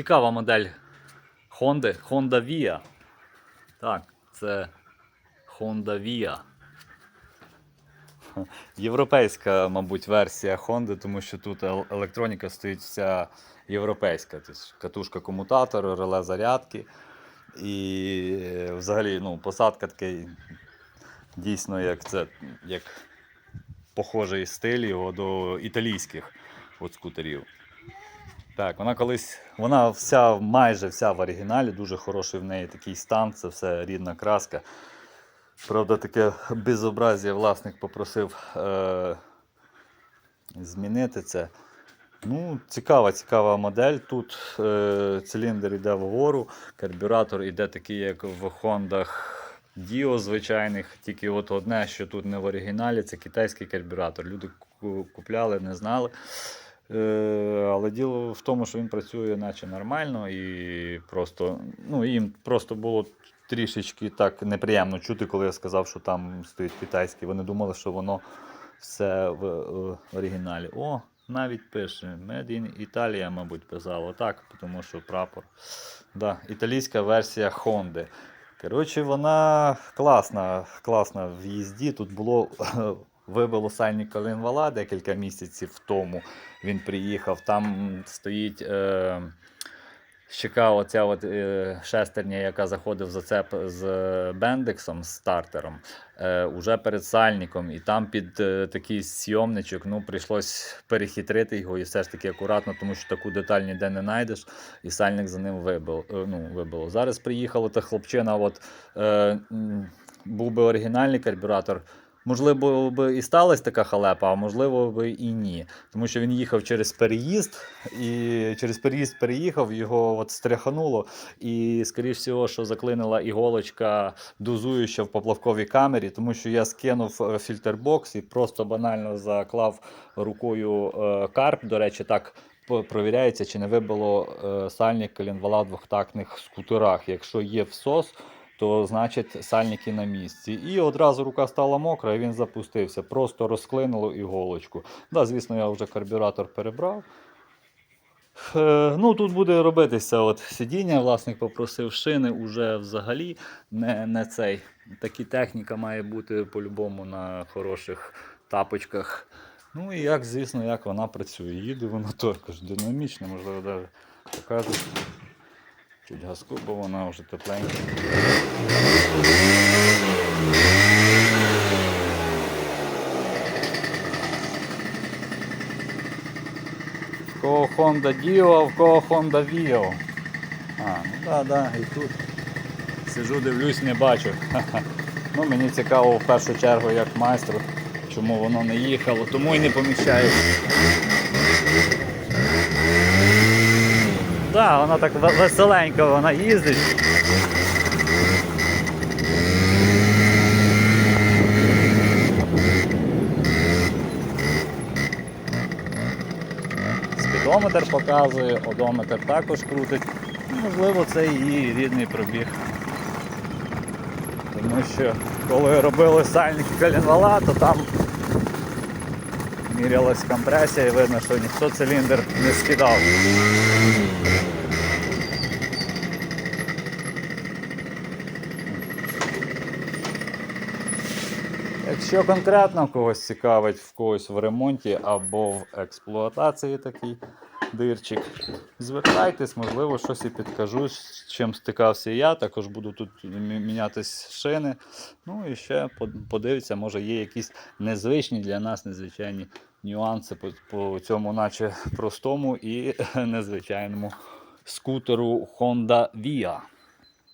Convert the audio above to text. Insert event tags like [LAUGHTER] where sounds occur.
Цікава модель Honda, Honda Via. Так, це Honda Via. Європейська, мабуть, версія Honda, тому що тут електроніка стоїть вся європейська. Тобто катушка комутатор, реле зарядки. І е, взагалі ну, посадка такий дійсно як це як похожий стиль його до італійських от скутерів. Так, вона колись, вона вся, майже вся в оригіналі, дуже хороший в неї такий стан, це все рідна краска. Правда, таке безобразія власник попросив е, змінити це. Ну, цікава, цікава модель. Тут е, циліндр йде вгору, карбюратор йде такий, як в Хондах Dio звичайних. Тільки от одне, що тут не в оригіналі, це китайський карбюратор. Люди ку- купляли, не знали. Е, але діло в тому, що він працює наче нормально і просто, ну, їм просто було трішечки так неприємно чути, коли я сказав, що там стоїть китайський. Вони думали, що воно все в, в оригіналі. О, навіть пише in Italia, мабуть, писало так, тому що прапор. Да, італійська версія Honda. Коротше, вона класна, класна в їзді. Тут було вибило сальник коленвала декілька місяців тому. Він приїхав. Там стоїть. Е, Щека оця от, е, шестерня, яка заходить в зацеп з бендексом, з стартером, е, уже перед сальником, і там під е, такий сйомничок ну, прийшлось перехитрити його і все ж таки акуратно, тому що таку деталь ніде не знайдеш, і сальник за ним вибив, е, ну, вибило. Зараз приїхала та хлопчина, от, е, був би оригінальний карбюратор. Можливо, би і сталася така халепа, а можливо би і ні. Тому що він їхав через переїзд, і через переїзд переїхав, його от стряхануло. І, скоріш всього, що заклинила іголочка дозуюча в поплавковій камері, тому що я скинув е, фільтрбокс і просто банально заклав рукою е, карп. До речі, так провіряється, чи не вибило е, сальник коленвала в двохтактних скутерах. Якщо є всос, то значить сальники на місці. І одразу рука стала мокра, і він запустився. Просто розклинило іголочку. Да, звісно, я вже карбюратор перебрав. Е, ну, тут буде робитися от сидіння. Власник попросив шини уже взагалі не, не цей. Такі техніка має бути по-любому на хороших тапочках. Ну і як, звісно, як вона працює. Їде вона [LAUGHS] також динамічно, можливо, навіть покажу. Чуть газку, бо вона вже тепленька. В кого Honda Dio, в кого Honda Vio. А, ну да, да, і тут сижу, дивлюсь, не бачу. [LAUGHS] Ну, мені цікаво в першу чергу як майстру, чому воно не їхало, тому і не поміщаю. Да, вона так веселенько вона їздить. Спідометр показує, одометр також крутить. Можливо, це її рідний пробіг. Тому що коли робили сальники коленвала, то там мірялась компресія і видно, що ніхто циліндр не скидав. Якщо конкретно когось цікавить в когось в ремонті або в експлуатації такий дирчик, звертайтесь, можливо, щось і підкажу, з чим стикався я. Також буду тут мінятись шини. Ну і ще подивіться, може є якісь незвичні для нас незвичайні нюанси по, по цьому, наче простому і [LAUGHS] незвичайному скутеру Honda Via.